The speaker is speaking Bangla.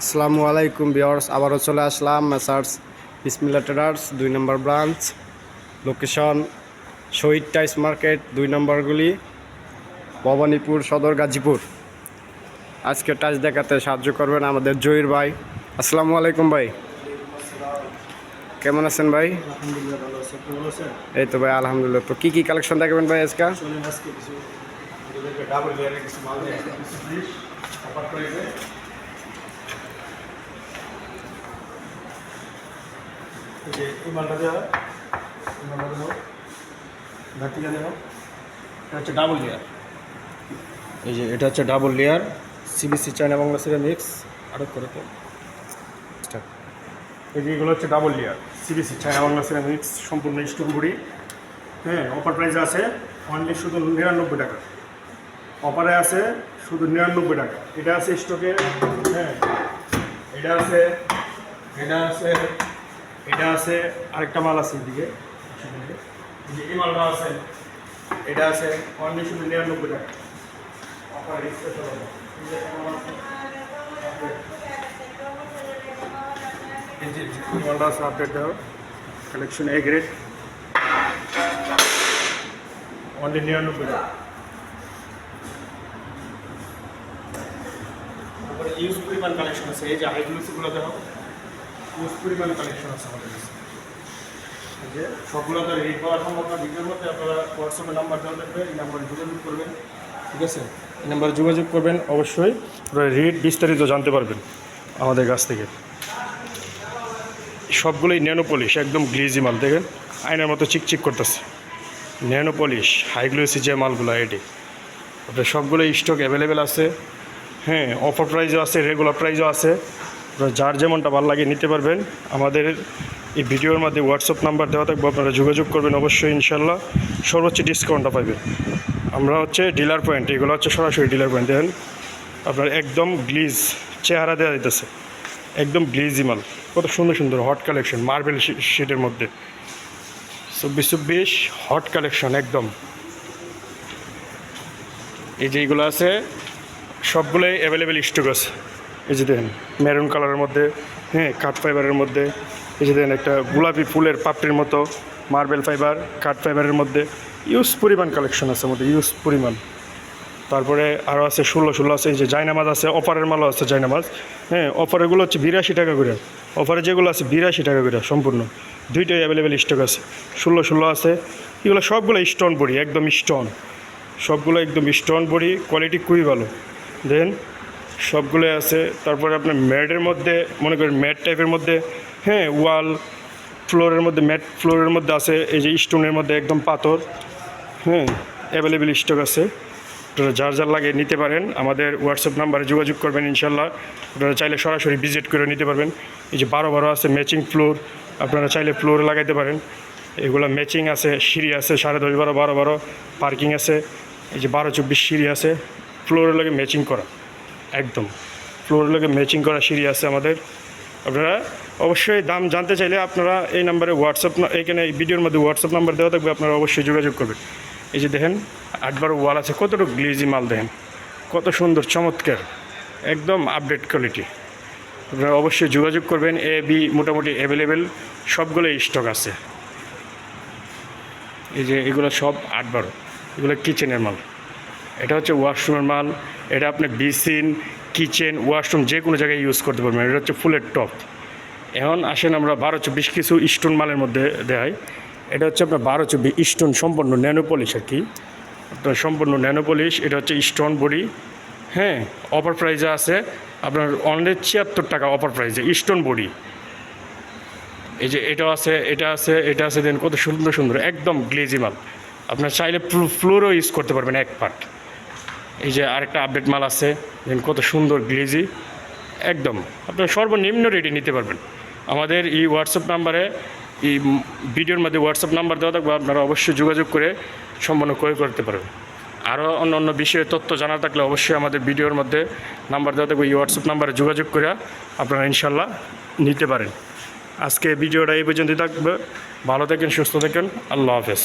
আসসালামু আলাইকুম বিয়ার্স আবারও চলে আসলাম মেসার্স বিসমিল্লা ট্রেডার্স দুই নম্বর ব্রাঞ্চ লোকেশন শহীদ টাইস মার্কেট দুই নম্বরগুলি ভবানীপুর সদর গাজীপুর। আজকে টাইস দেখাতে সাহায্য করবেন আমাদের জহির ভাই। আসসালামু আলাইকুম ভাই। কেমন আছেন ভাই? এই তো ভাই আলহামদুলিল্লাহ। তো কী কী কালেকশন দেখাবেন ভাই আজকে? আজকে কিছু আমাদেরকে ডাবল লেয়ারের কিছু মাল দেয় কিছু প্লিজ অফার করে দেয় এই যে এই মালটা দেওয়া এই মালটা দেওয়া দেওয়া এটা হচ্ছে ডাবল লেয়ার এই যে এটা হচ্ছে double layer CBC China Bangla ceramics আরও করে তো এই যে এগুলো হচ্ছে double layer CBC China Bangla ceramics সম্পূর্ণ স্টোন গুড়ি হ্যাঁ অফার প্রাইস আছে অনলি শুধু নিরানব্বই টাকা। অফারে আছে শুধু নিরানব্বই টাকা। এটা আছে স্টকে হ্যাঁ এটা আছে এটা আছে এটা আছে আরেকটা মাল আছে এদিকে। এই মালটা আছে, এটা আছে শুধু নিরানব্বই টাকা। কালেকশন এ গ্রেড অনলি নিরানব্বই টাকা। ইউজ পরিমাণ কালেকশন আছে। এই যে হাইগ্লোসিগুলো দেখো পরিমাণ কালেকশন আছে আমাদের কাছে। এই যে সবগুলো তো রেট পাওয়া সম্ভব না ভিডিওর মধ্যে আপনারা হোয়াটসঅ্যাপে নাম্বার দেওয়া থাকবে এই নাম্বারে যোগাযোগ করবেন। ঠিক আছে? এই নাম্বারে যোগাযোগ করবেন অবশ্যই আপনারা রেট বিস্তারিত জানতে পারবেন আমাদের কাছ থেকে। সবগুলোই ন্যানো পলিশ একদম গ্লিজি মাল দেখেন? আয়নার মতো চিকচিক করতেছে। ন্যানো পলিশ হাইগ্লোসি যে মালগুলো এটি। আপনার সবগুলো স্টক অ্যাভেলেবেল আছে। হ্যাঁ অফার প্রাইসও আছে রেগুলার প্রাইসও আছে। যার যেমনটা ভালো লাগে নিতে পারবেন। আমাদের এই ভিডিওর মধ্যে হোয়াটসঅ্যাপ নাম্বার দেওয়া থাকবে, আপনারা যোগাযোগ করবেন অবশ্যই ইনশাল্লাহ সর্বোচ্চ ডিসকাউন্টটা পাবেন। আমরা হচ্ছে ডিলার পয়েন্ট এগুলো হচ্ছে সরাসরি ডিলার পয়েন্ট দেখেন, আপনার একদম গ্লিজ চেহারা দেওয়া দিতেছে একদম গ্লিজি মাল। কত সুন্দর সুন্দর হট কালেকশন মার্বেল শিটের মধ্যে। চব্বিশ চব্বিশ হট কালেকশন একদম। এই যে আছে, সবগুলোই অ্যাভেলেবেল স্টক আছে। এই যে দেখেন মেরুন কালারের মধ্যে হ্যাঁ কাঠ ফাইবারের মধ্যে, এই যে দেখেন একটা গোলাপি ফুলের পাপড়ির মতো মার্বেল ফাইবার কাঠ ফাইবারের মধ্যে ইউজ পরিমাণ কালেকশন আছে আমাদের ইউজ পরিমাণ। তারপরে আরও আছে ষোলো ষোলো আছে, এই যে জাইনামাজ আছে অফারের মালও আছে জাইনামাজ হ্যাঁ অফারেরগুলো হচ্ছে বিরাশি টাকা করে। অফারে যেগুলো আছে বিরাশি টাকা করে সম্পূর্ণ। দুইটাই অ্যাভেলেবেল স্টক আছে। ষোলো ষোলো আছে। এগুলো সবগুলো স্টোন বড়ি, একদম স্টোন সবগুলো একদম স্টোন বড়ি কোয়ালিটি খুবই ভালো। দেন সবগুলোই আছে। তারপরে আপনার ম্যাটের মধ্যে, মনে করেন ম্যাট টাইপের মধ্যে হ্যাঁ ওয়াল ফ্লোরের মধ্যে, ম্যাট ফ্লোরের মধ্যে আছে, এই যে স্টোনের মধ্যে একদম পাথর হ্যাঁ অ্যাভেলেবেল স্টক আছে। আপনারা যার যার লাগে নিতে পারেন, আমাদের হোয়াটসঅ্যাপ নাম্বারে যোগাযোগ করবেন ইনশাল্লাহ আপনারা চাইলে সরাসরি ভিজিট করে নিতে পারবেন। এই যে বারো বারো আছে ম্যাচিং ফ্লোর আপনারা চাইলে ফ্লোর লাগাইতে পারেন। এগুলো ম্যাচিং আছে, সিঁড়ি আছে, সাড়ে দশ বারো বারো বারো পার্কিং আছে, এই যে বারো চব্বিশ সিঁড়ি আছে ফ্লোরের লাগে ম্যাচিং করা। একদম। ফ্লোরের লাগে ম্যাচিং করা সিঁড়ি আছে আমাদের। আপনারা অবশ্যই দাম জানতে চাইলে আপনারা এই নাম্বারে হোয়াটসঅ্যাপ এখানে এই ভিডিওর মধ্যে হোয়াটসঅ্যাপ নাম্বার দেওয়া থাকবে, আপনারা অবশ্যই যোগাযোগ করবেন। এই যে দেখেন, আটবার ওয়াল আছে, কতটুকু গ্লিজি মাল দেখেন। কত সুন্দর, চমৎকার, একদম আপডেট কোয়ালিটি আপনারা অবশ্যই যোগাযোগ করবেন এ বি মোটামুটি অ্যাভেলেবেল সবগুলোই স্টক আছে। এই যে এগুলো সব আট বারো এগুলো কিচেনের মাল। এটা হচ্ছে ওয়াশরুমের মাল, এটা আপনি বিসিন, কিচেন, ওয়াশরুম যে কোনো জায়গায় ইউজ করতে পারবেন। এটা হচ্ছে ফুলের টপ এখন আসেন আমরা বারো চব্বিশ কিছু স্টোন মালের মধ্যে দেয় এটা হচ্ছে আপনার বারো চব্বিশ স্টোন সম্পূর্ণ ন্যানো পলিশ আর কি। আপনার সম্পূর্ণ ন্যানো পলিশ, এটা হচ্ছে স্টোন বডি। হ্যাঁ অফার প্রাইজে আছে। আপনার অনলি ছিয়াত্তর টাকা অফার প্রাইজে স্টোন বডি। এই যে এটা আছে এটা আছে এটা আছে, দেন কত সুন্দর সুন্দর, একদম গ্লেজি মাল। আপনার চাইলে ফ্লোরও ইউজ করতে পারবেন এক পার্ট এই যে আরেকটা আপডেট মাল আছে কত সুন্দর গ্লেজি। একদম, আপনার সর্বনিম্ন রেটে নিতে পারবেন। আমাদের এই হোয়াটসঅ্যাপ নাম্বারে এই ভিডিওর মধ্যে হোয়াটসঅ্যাপ নাম্বার দেওয়া থাকবে, আপনারা অবশ্যই যোগাযোগ করে সম্পন্ন ক্রয় করতে পারবেন। আরও অন্য অন্য বিষয়ে তথ্য জানা থাকলে অবশ্যই আমাদের ভিডিওর মধ্যে নাম্বার দেওয়া থাকবে, এই হোয়াটসঅ্যাপ নাম্বারে যোগাযোগ করে আপনারা ইনশাল্লাহ নিতে পারেন। আজকে ভিডিওটা এই পর্যন্ত থাকবে। ভালো থাকেন, সুস্থ থাকেন। আল্লাহ হাফেজ।